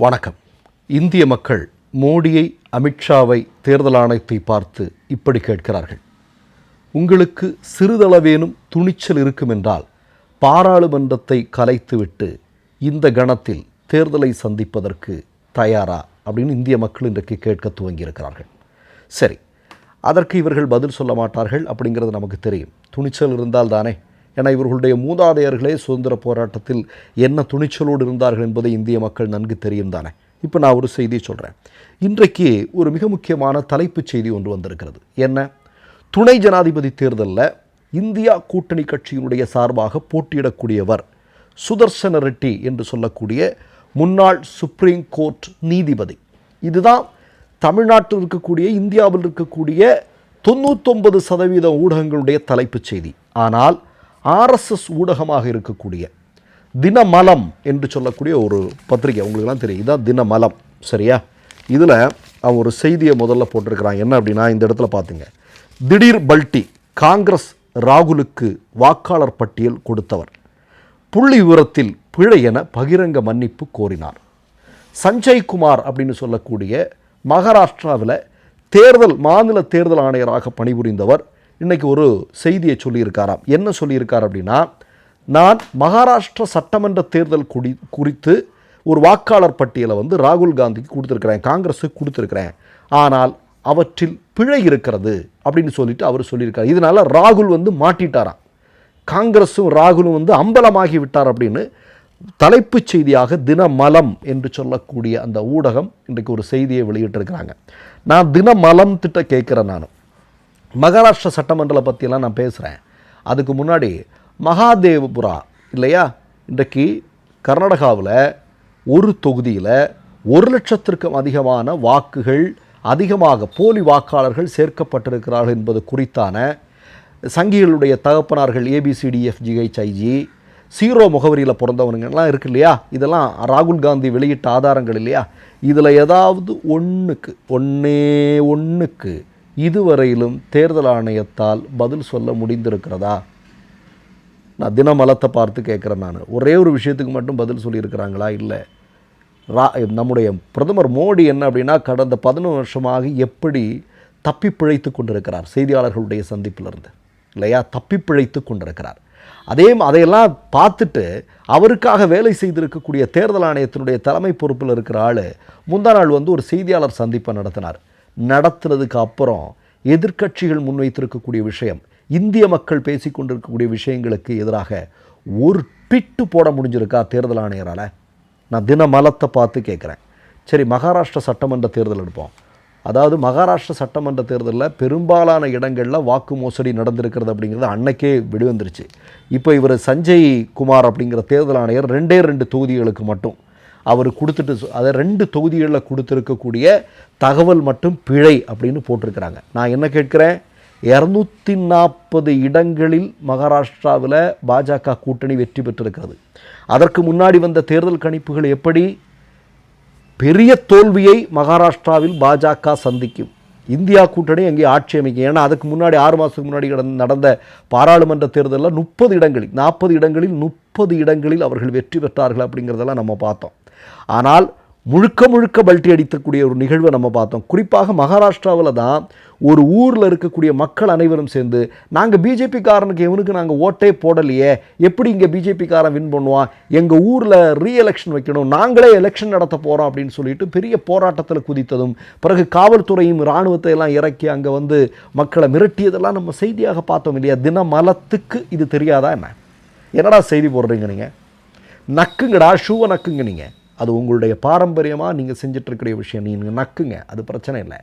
வணக்கம். இந்திய மக்கள் மோடியை அமித்ஷாவை தேர்தல் ஆணையத்தை பார்த்து இப்படி கேட்கிறார்கள். உங்களுக்கு சிறிதளவேனும் துணிச்சல் இருக்கும் என்றால் பாராளுமன்றத்தை கலைத்துவிட்டு இந்த கணத்தில் தேர்தலை சந்திப்பதற்கு தயாரா? அப்படின்னு இந்திய மக்கள் இன்றைக்கு கேட்க துவங்கியிருக்கிறார்கள். சரி அதற்கு இவர்கள் பதில் சொல்ல மாட்டார்கள் அப்படிங்கிறது நமக்கு தெரியும். துணிச்சல் இருந்தால் தானே என இவர்களுடைய மூதாதையர்களே சுதந்திர போராட்டத்தில் என்ன துணிச்சலோடு இருந்தார்கள் என்பதை இந்திய மக்கள் நன்கு தெரியும் தானே? இப்போ நான் ஒரு செய்தி சொல்கிறேன் இன்றைக்கு ஒரு மிக முக்கியமான தலைப்புச் செய்தி ஒன்று வந்திருக்கிறது. என்ன? துணை ஜனாதிபதி தேர்தலில் இந்தியா கூட்டணி கட்சியினுடைய சார்பாக போட்டியிடக்கூடியவர் சுதர்சன ரெட்டி என்று சொல்லக்கூடிய முன்னாள் சுப்ரீம் கோர்ட் நீதிபதி. இதுதான் தமிழ்நாட்டில் இருக்கக்கூடிய இந்தியாவில் இருக்கக்கூடிய தொண்ணூத்தொன்பது சதவீத ஊடகங்களுடைய தலைப்புச் செய்தி. ஆனால் ஆர்எஸ்எஸ் ஊடகமாக இருக்கக்கூடிய தினமலம் என்று சொல்லக்கூடிய ஒரு பத்திரிகை. உங்களுக்குலாம் தெரியும். இதுதான் தினமலம். சரியா? இதில் அவன் ஒரு செய்தியை முதல்ல போட்டிருக்கிறான். என்ன அப்படின்னா இந்த இடத்துல பார்த்துங்க. திடீர் பல்டி காங்கிரஸ் ராகுலுக்கு வாக்காளர் பட்டியல் கொடுத்தவர். புள்ளி விவரத்தில் பிழை என பகிரங்க மன்னிப்பு கோரினார். சஞ்சய் குமார் அப்படின்னு சொல்லக்கூடிய மகாராஷ்டிராவில் தேர்தல் மாநில தேர்தல் ஆணையராக பணிபுரிந்தவர் இன்றைக்கி ஒரு செய்தியை சொல்லியிருக்காராம். என்ன சொல்லியிருக்கார் அப்படின்னா நான் மகாராஷ்டிரா சட்டமன்ற தேர்தல் குடி குறித்து ஒரு வாக்காளர் பட்டியலை வந்து ராகுல் காந்திக்கு கொடுத்துருக்குறேன் காங்கிரஸுக்கு கொடுத்துருக்குறேன். ஆனால் அவற்றில் பிழை இருக்கிறது அப்படின்னு சொல்லிட்டு அவர் சொல்லியிருக்கார். இதனால் ராகுல் வந்து மாட்டிட்டாராம். காங்கிரஸும் ராகுலும் வந்து அம்பலமாகி விட்டார் அப்படின்னு தலைப்புச் செய்தியாக தினமலம் என்று சொல்லக்கூடிய அந்த ஊடகம் இன்றைக்கு ஒரு செய்தியை வெளியிட்டிருக்கிறாங்க. நான் தினமலம் திட்ட கேட்குறேன் நான். மகாராஷ்டிரா சட்டமன்றத்தை பற்றியெல்லாம் நான் பேசுகிறேன் அதுக்கு முன்னாடி மகாதேவபுரா இல்லையா? இன்றைக்கு கர்நாடகாவில் ஒரு தொகுதியில் ஒரு லட்சத்திற்கும் அதிகமான வாக்குகள் அதிகமாக போலி வாக்காளர்கள் சேர்க்கப்பட்டிருக்கிறார்கள் என்பது குறித்தான சங்கிகளுடைய தகப்பனார்கள் ஏபிசிடிஎஃப்ஜிஹெச்ஐஜி சீரோ முகவரியில் பிறந்தவனுங்கெல்லாம் இருக்கு இல்லையா? இதெல்லாம் ராகுல் காந்தி வெளியிட்ட ஆதாரங்கள் இல்லையா? இதில் ஏதாவது ஒன்றுக்கு ஒன்றே ஒன்றுக்கு இதுவரையிலும் தேர்தல் ஆணையத்தால் பதில் சொல்ல முடிந்திருக்கிறதா? நான் தினமலத்தை பார்த்து கேட்குறேன் நான். ஒரே ஒரு விஷயத்துக்கு மட்டும் பதில் சொல்லியிருக்கிறாங்களா? இல்லை. ரா நம்முடைய பிரதமர் மோடி என்ன அப்படின்னா கடந்த பதினொன்று வருஷமாக எப்படி தப்பி பிழைத்து கொண்டிருக்கிறார் செய்தியாளர்களுடைய சந்திப்பிலிருந்து. இல்லையா? தப்பி பிழைத்து கொண்டிருக்கிறார். அதே அதையெல்லாம் பார்த்துட்டு அவருக்காக வேலை செய்திருக்கக்கூடிய தேர்தல் ஆணையத்தினுடைய தலைமை பொறுப்பில் இருக்கிற ஆள் முந்தா நாள் வந்து ஒரு செய்தியாளர் சந்திப்பை நடத்தினார். நடத்துனதுக்கு அப்புறம் எதிர்க்கட்சிகள் முன்வைத்திருக்கக்கூடிய விஷயம் இந்திய மக்கள் பேசி கொண்டிருக்கக்கூடிய விஷயங்களுக்கு எதிராக ஒரு பிட்டு போட முடிஞ்சிருக்கா தேர்தல் ஆணையரால்? நான் தினமலத்தை பார்த்து கேட்குறேன் சரி மகாராஷ்டிரா சட்டமன்ற தேர்தல் எடுப்போம். அதாவது மகாராஷ்டிரா சட்டமன்ற தேர்தலில் பெரும்பாலான இடங்களில் வாக்கு மோசடி நடந்திருக்கிறது அப்படிங்கிறது அன்னைக்கே வெளிவந்துருச்சு. இப்போ இவர் சஞ்சய் குமார் அப்படிங்கிற தேர்தல் ஆணையர் ரெண்டே ரெண்டு தொகுதிகளுக்கு மட்டும் அவர் கொடுத்துட்டு அதை ரெண்டு தொகுதிகளில் கொடுத்துருக்கக்கூடிய தகவல் மட்டும் பிழை அப்படின்னு போட்டிருக்கிறாங்க. நான் என்ன கேட்குறேன்? இரநூத்தி நாற்பது இடங்களில் மகாராஷ்டிராவில் பாஜக கூட்டணி வெற்றி பெற்றிருக்கிறது. அதற்கு முன்னாடி வந்த தேர்தல் கணிப்புகள் எப்படி? பெரிய தோல்வியை மகாராஷ்டிராவில் பாஜக சந்திக்கும். இந்தியா கூட்டணி அங்கே ஆட்சி அமைக்கும். ஏன்னா அதுக்கு முன்னாடி ஆறு மாதத்துக்கு முன்னாடி நடந்த பாராளுமன்ற தேர்தலில் முப்பது இடங்களில் நாற்பது இடங்களில் முப்பது இடங்களில் அவர்கள் வெற்றி பெற்றார்கள் அப்படிங்கிறதெல்லாம் நம்ம பார்த்தோம். ஆனால் முழுக்க முழுக்க பல்ட்டி அடிக்கக்கூடிய ஒரு நிகழ்வை நம்ம பார்த்தோம். குறிப்பாக மகாராஷ்டிராவில் தான் ஒரு ஊரில் இருக்கக்கூடிய மக்கள் அனைவரும் சேர்ந்து நாங்கள் பிஜேபிக்காரனுக்கு எவனுக்கு நாங்கள் ஓட்டே போடலையே? எப்படி இங்கே பிஜேபிக்காரன் வின் பண்ணுவான்? எங்கள் ஊரில் ரீஎலெக்ஷன் வைக்கணும். நாங்களே எலெக்ஷன் நடத்த போகிறோம் அப்படின்னு சொல்லிட்டு பெரிய போராட்டத்தில் குதித்ததும் பிறகு காவல்துறையும் இராணுவத்தை எல்லாம் இறக்கி அங்கே வந்து மக்களை மிரட்டியதெல்லாம் நம்ம செய்தியாக பார்த்தோம் இல்லையா? தினமலத்துக்கு இது தெரியாதா என்ன? என்னடா செய்தி போடுறீங்க நீங்கள் நக்குங்கடா ஷூவை நக்குங்க நீங்கள் அது உங்களுடைய பாரம்பரியமாக நீங்கள் செஞ்சிட்ருக்கிற விஷயம். நீங்கள் நக்குங்க. அது பிரச்சனை இல்லை.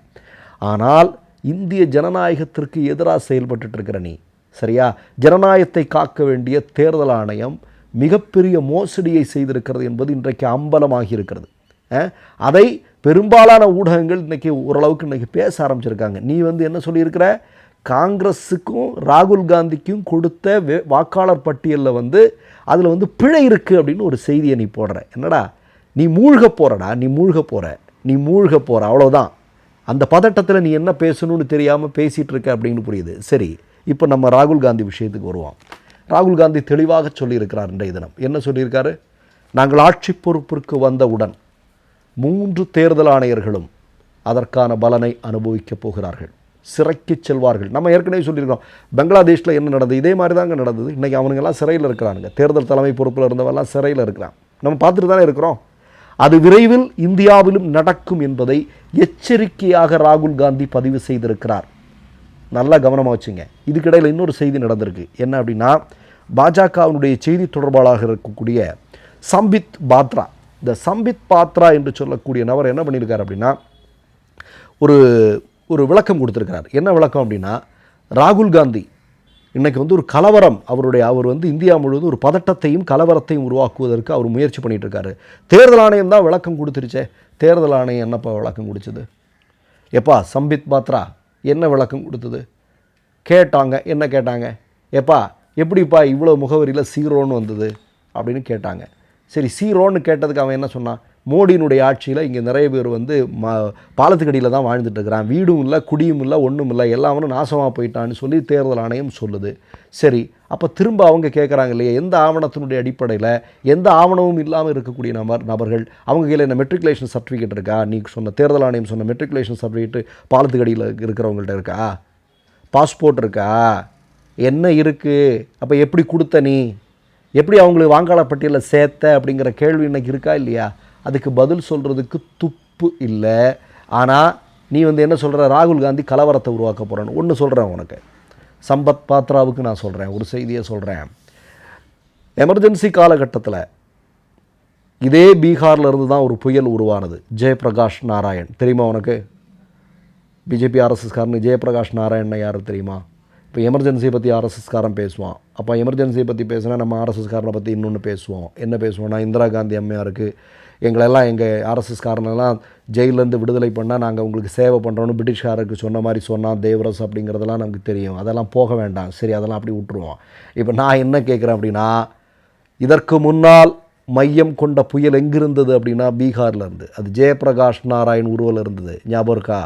ஆனால் இந்திய ஜனநாயகத்திற்கு எதிராக செயல்பட்டுட்டு இருக்கிற நீ சரியா? ஜனநாயகத்தை காக்க வேண்டிய தேர்தல் ஆணையம் மிகப்பெரிய மோசடியை செய்திருக்கிறது என்பது இன்றைக்கு அம்பலமாகி இருக்கிறது. அதை பெரும்பாலான ஊடகங்கள் இன்றைக்கி ஓரளவுக்கு இன்றைக்கி பேச ஆரம்பிச்சிருக்காங்க. நீ வந்து என்ன சொல்லியிருக்கிற? காங்கிரஸுக்கும் ராகுல் காந்திக்கும் கொடுத்த வே வாக்காளர் பட்டியலில் வந்து அதில் வந்து பிழை இருக்குது அப்படின்னு ஒரு செய்தியை நீ போடுற. என்னடா? நீ மூழ்க போகிறடா நீ மூழ்க போகிற நீ மூழ்க போகிற அவ்வளோதான் அந்த பதட்டத்தில் நீ என்ன பேசணும்னு தெரியாமல் பேசிகிட்டு இருக்க அப்படின்னு புரியுது. சரி இப்போ நம்ம ராகுல் காந்தி விஷயத்துக்கு வருவோம். ராகுல் காந்தி தெளிவாக சொல்லியிருக்கிறார் இன்றைய தினம். என்ன சொல்லியிருக்காரு? நாங்கள் ஆட்சி பொறுப்பிற்கு வந்தவுடன் மூன்று தேர்தல் ஆணையர்களும் அதற்கான பலனை அனுபவிக்கப் போகிறார்கள். சிறைக்கு செல்வார்கள். நம்ம ஏற்கனவே சொல்லியிருக்கோம் பங்களாதேஷில் என்ன நடந்தது? இதே மாதிரி தாங்க நடந்தது. இன்றைக்கி அவனுங்கெல்லாம் சிறையில் இருக்கிறானுங்க. தேர்தல் தலைமை பொறுப்பில் இருந்தவெல்லாம் சிறையில் இருக்கிறான். நம்ம பார்த்துட்டு தானே இருக்கிறோம். அது விரைவில் இந்தியாவிலும் நடக்கும் என்பதை எச்சரிக்கையாக ராகுல் காந்தி பதிவு செய்திருக்கிறார். நல்லா கவனமாக வச்சுங்க. இதுக்கிடையில் இன்னொரு செய்தி நடந்திருக்கு. என்ன அப்படின்னா பாஜகவினுடைய செய்தி தொடர்பாளராக இருக்கக்கூடிய சம்பித் பாத்ரா. இந்த சம்பித் பாத்ரா என்று சொல்லக்கூடிய நபர் என்ன பண்ணியிருக்கார் அப்படின்னா ஒரு ஒரு விளக்கம் கொடுத்துருக்கிறார். என்ன விளக்கம் அப்படின்னா ராகுல் காந்தி இன்றைக்கி வந்து ஒரு கலவரம். அவருடைய அவர் வந்து இந்தியா முழுவதும் ஒரு பதட்டத்தையும் கலவரத்தையும் உருவாக்குவதற்கு அவர் முயற்சி பண்ணிட்டு இருக்காரு தேர்தல் ஆணையம் தான் விளக்கம் கொடுத்துருச்சே. தேர்தல் ஆணையம் என்னப்பா விளக்கம் கொடுத்தது? எப்பா சம்பித் பாத்ரா என்ன விளக்கம் கொடுத்தது? கேட்டாங்க. என்ன கேட்டாங்க? எப்பா எப்படிப்பா இவ்வளோ முகவரியில் சீரோன்னு வந்தது? அப்படின்னு கேட்டாங்க. சரி சீரோன்னு கேட்டதுக்கு அவன் என்ன சொன்னான்? மோடியினுடைய ஆட்சியில் இங்கே நிறைய பேர் வந்து ம பாலத்துக்கடியில் தான் வாழ்ந்துட்டு இருக்கிறான் வீடும் இல்லை குடியும் இல்லை ஒன்றும் இல்லை எல்லாமே நாசமாக போயிட்டான்னு சொல்லி தேர்தல் ஆணையம் சொல்லுது. சரி அப்போ திரும்ப அவங்க கேட்குறாங்க இல்லையா எந்த ஆவணத்தினுடைய அடிப்படையில் எந்த ஆவணமும் இல்லாமல் இருக்கக்கூடிய நபர் நபர்கள் அவங்க கையில் என்ன மெட்ரிகுலேஷன் சர்டிஃபிகேட் இருக்கா? நீ சொன்ன தேர்தல் ஆணையம் சொன்ன மெட்ரிகுலேஷன் சர்டிஃபிகேட் பாலத்துக்கடியில் இருக்கிறவங்கள்ட்ட இருக்கா? பாஸ்போர்ட் இருக்கா? என்ன இருக்குது அப்போ எப்படி கொடுத்த நீ? எப்படி அவங்களுக்கு வாங்காள பட்டியலில் சேர்த்த? அப்படிங்கிற கேள்வி இன்றைக்கி இருக்கா இல்லையா? அதுக்கு பதில் சொல்கிறதுக்கு துப்பு இல்லை. ஆனால் நீ வந்து என்ன சொல்கிற ராகுல் காந்தி கலவரத்தை உருவாக்க போகிறேன்னு ஒன்று சொல்கிறேன் உனக்கு. சம்பத் பாத்ராவுக்கு நான் சொல்கிறேன் ஒரு செய்தியை சொல்கிறேன் எமர்ஜென்சி காலகட்டத்தில் இதே பீகார்லேருந்து தான் ஒரு புயல் உருவானது. ஜெயபிரகாஷ் நாராயண். தெரியுமா உனக்கு? பிஜேபி ஆர்எஸ்எஸ்காரனு ஜெயபிரகாஷ் நாராயண் யார் தெரியுமா? இப்போ எமர்ஜென்சியை பற்றி ஆர்எஸ்எஸ்காரன் பேசுவான். அப்போ எமர்ஜென்சியை பற்றி பேசுனா நம்ம ஆர்எஸ்எஸ்காரனை பற்றி இன்னொன்று பேசுவோம். என்ன பேசுவோம்னா இந்திரா காந்தி அம்மையாருக்கு. எங்களெல்லாம் எங்கள் ஆர்எஸ்எஸ்காரனெல்லாம் ஜெயிலேருந்து விடுதலை பண்ணால் நாங்கள் உங்களுக்கு சேவை பண்ணுறோன்னு பிரிட்டிஷ்காரருக்கு சொன்ன மாதிரி சொன்னால் தேவரஸ் அப்படிங்கிறதெல்லாம் நமக்கு தெரியும். அதெல்லாம் போக வேண்டாம். சரி அதெல்லாம் அப்படி விட்டுருவோம். இப்போ நான் என்ன கேட்குறேன் அப்படின்னா இதற்கு முன்னால் மையம் கொண்ட புயல் எங்கிருந்தது அப்படின்னா பீகார்லேருந்து அது ஜெயபிரகாஷ் நாராயண் உருவில் இருந்தது. ஞாபகம் இருக்கா?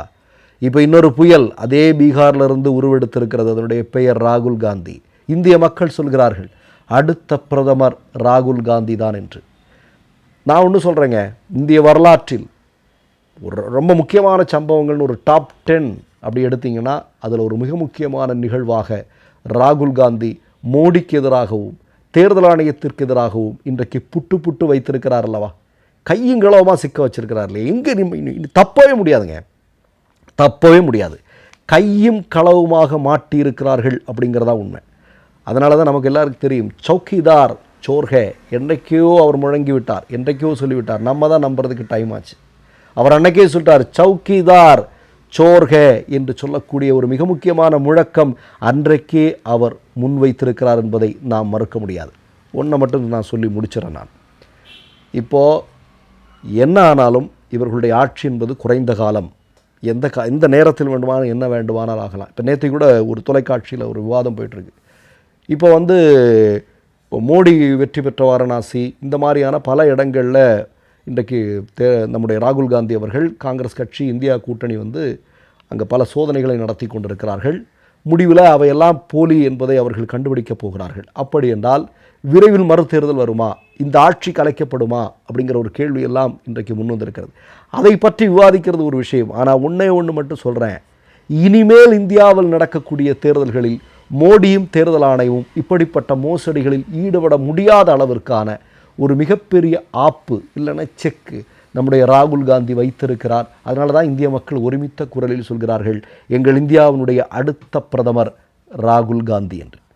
இப்போ இன்னொரு புயல் அதே பீகார்லேருந்து உருவெடுத்திருக்கிறது அதனுடைய பெயர் ராகுல் காந்தி. இந்திய மக்கள் சொல்கிறார்கள் அடுத்த பிரதமர் ராகுல் காந்தி தான் என்று. நான் ஒன்று சொல்கிறேங்க இந்திய வரலாற்றில் ஒரு ரொம்ப முக்கியமான சம்பவங்கள்னு ஒரு டாப் டென் அப்படி எடுத்திங்கன்னா அதில் ஒரு மிக முக்கியமான நிகழ்வாக ராகுல் காந்தி மோடிக்கு எதிராகவும் தேர்தல் ஆணையத்திற்கு எதிராகவும் இன்றைக்கு புட்டு புட்டு வைத்திருக்கிறார் அல்லவா? கையும் கிளவமாக சிக்க வச்சுருக்கிறார் இல்லையா? எங்கே தப்பவே முடியாதுங்க. தப்பவே முடியாது. கையும் களவுமாக மாட்டியிருக்கிறார்கள் அப்படிங்கிறதா உண்மை. அதனால தான் நமக்கு எல்லாருக்கும் தெரியும் சௌக்கிதார் சோர்கே என்றைக்கையோ அவர் முழங்கி விட்டார் என்றைக்கோ சொல்லிவிட்டார் நம்ம தான் நம்புறதுக்கு டைம் ஆச்சு. அவர் அன்னைக்கே சொல்லிட்டார் சௌக்கிதார் சோர்கே என்று சொல்லக்கூடிய ஒரு மிக முக்கியமான முழக்கம் அன்றைக்கே அவர் முன்வைத்திருக்கிறார் என்பதை நாம் மறுக்க முடியாது. ஒன்றை மட்டும் நான் சொல்லி முடிச்சிடறேன் நான். இப்போது என்ன ஆனாலும் இவர்களுடைய ஆட்சி என்பது குறைந்த காலம். எந்த கா எந்த நேரத்தில் வேண்டுமானால் என்ன வேண்டுமானால் ஆகலாம். இப்போ நேற்று கூட ஒரு தொலைக்காட்சியில் ஒரு விவாதம் போயிட்டுருக்கு. இப்போ வந்து மோடி வெற்றி பெற்ற வாரணாசி இந்த மாதிரியான பல இடங்களில் இன்றைக்கு தே நம்முடைய ராகுல் காந்தி அவர்கள் காங்கிரஸ் கட்சி இந்தியா கூட்டணி வந்து அங்கே பல சோதனைகளை நடத்தி கொண்டிருக்கிறார்கள். முடிவில் அவையெல்லாம் போலி என்பதை அவர்கள் கண்டுபிடிக்கப் போகிறார்கள். அப்படி என்றால் விரைவில் மறுதேர்தல் வருமா? இந்த ஆட்சி கலைக்கப்படுமா? அப்படிங்கிற ஒரு கேள்வி எல்லாம் இன்றைக்கு முன் வந்திருக்கிறது. அதை பற்றி விவாதிக்கிறது ஒரு விஷயம். ஆனால் ஒன்றே ஒன்று மட்டும் சொல்கிறேன் இனிமேல் இந்தியாவில் நடக்கக்கூடிய தேர்தல்களில் மோடியும் தேர்தல் ஆணையமும் இப்படிப்பட்ட மோசடிகளில் ஈடுபட முடியாத அளவிற்கான ஒரு மிகப்பெரிய ஆப்பு இல்லைன்னா செக்கு நம்முடைய ராகுல் காந்தி வைத்திருக்கிறார். அதனால தான் இந்திய மக்கள் ஒருமித்த குரலில் சொல்கிறார்கள் எங்கள் இந்தியாவினுடைய அடுத்த பிரதமர் ராகுல் காந்தி என்று.